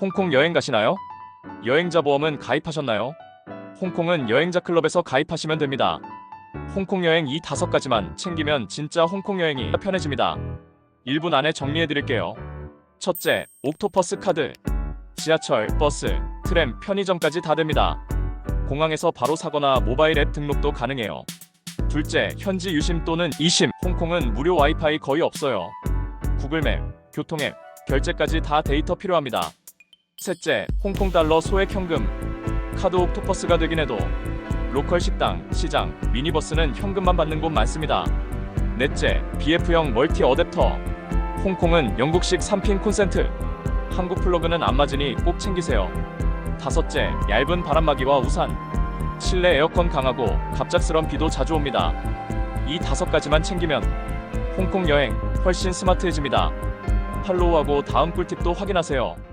홍콩 여행 가시나요? 여행자 보험은 가입하셨나요? 홍콩은 여행자 클럽에서 가입하시면 됩니다. 홍콩 여행 이 다섯 가지만 챙기면 진짜 홍콩 여행이 편해집니다. 1분 안에 정리해 드릴게요. 첫째, 옥토퍼스 카드. 지하철, 버스, 트램, 편의점까지 다 됩니다. 공항에서 바로 사거나 모바일 앱 등록도 가능해요. 둘째, 현지 유심 또는 이심. 홍콩은 무료 와이파이 거의 없어요. 구글맵, 교통앱, 결제까지 다 데이터 필요합니다. 셋째, 홍콩 달러 소액 현금. 카드 옥토퍼스가 되긴 해도 로컬 식당, 시장, 미니버스는 현금만 받는 곳 많습니다. 넷째, BF형 멀티 어댑터. 홍콩은 영국식 3핀 콘센트. 한국 플러그는 안 맞으니 꼭 챙기세요. 다섯째, 얇은 바람막이와 우산. 실내 에어컨 강하고 갑작스런 비도 자주 옵니다. 이 다섯 가지만 챙기면 홍콩 여행 훨씬 스마트해집니다. 팔로우하고 다음 꿀팁도 확인하세요.